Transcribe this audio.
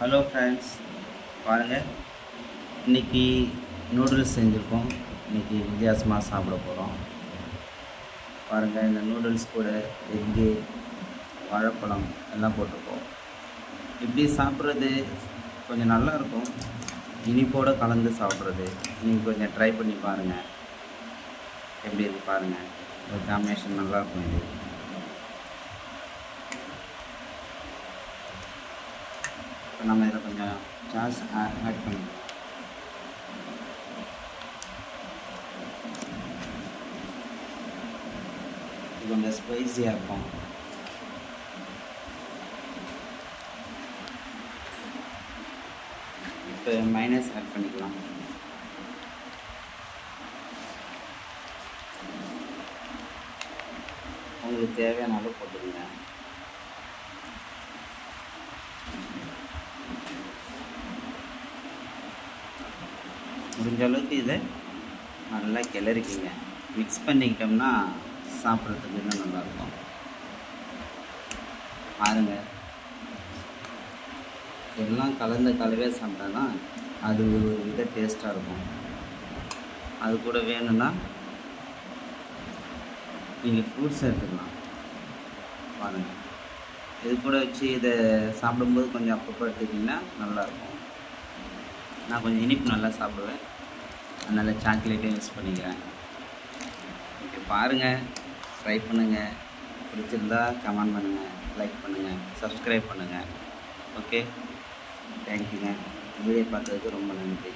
Hello friends பாருங்கள் இன்றைக்கி noodles செஞ்சுருக்கோம். இன்றைக்கி வித்தியாசமாக சாப்பிட போகிறோம் பாருங்கள் இந்த நூடுல்ஸ் கூட எக்கு வாழைப்பழம் எல்லாம் போட்டிருக்கோம். இப்படி சாப்பிட்றது கொஞ்சம் நல்லா இருக்கும். இனிப்போடு கலந்து சாப்பிட்றது. நீங்கள் கொஞ்சம் ட்ரை பண்ணி பாருங்கள் எப்படி இருக்கு பாருங்கள் ஒரு காம்பினேஷன் நல்லாயிருக்கும் இது. நம்ம இதில் கொஞ்சம் சாஸ் ஆட் பண்ணிக்கலாம் இது கொஞ்சம் ஸ்பைஸியாக இருக்கும் இப்போ மைனஸ் ஆட் பண்ணிக்கலாம். உங்களுக்கு தேவையான அளவு போட்டுக்கோங்க. முடிஞ்ச அளவுக்கு இதை நல்லா கிளறிக்கிங்க. மிக்ஸ் பண்ணிக்கிட்டோம்னா சாப்பிட்றதுக்கு இன்னும் நல்லாயிருக்கும். பாருங்க. எல்லாம் கலந்த கலவே சாப்பிட்டா தான் அது ஒரு வித டேஸ்ட்டாக இருக்கும். அது கூட வேணும்னா நீங்கள் ஃப்ரூட்ஸ் எடுத்துக்கலாம். பாருங்கள் இது கூட வச்சு இதை சாப்பிடும்போது கொஞ்சம் அப்பப்போ எடுத்துக்கிட்டிங்கன்னா நல்லாயிருக்கும். நான் கொஞ்சம் இனிப்பு நல்லா சாப்பிடுவேன். அதனால் சாக்லேட்டையும் யூஸ் பண்ணிக்கிறேன். ஓகே பாருங்கள் ட்ரை பண்ணுங்கள் பிடிச்சிருந்தா கமெண்ட் பண்ணுங்கள் லைக் பண்ணுங்கள் சப்ஸ்கிரைப் பண்ணுங்கள் ஓகே தேங்க்யூங்க வீடியோ பார்த்ததுக்கு ரொம்ப நன்றி.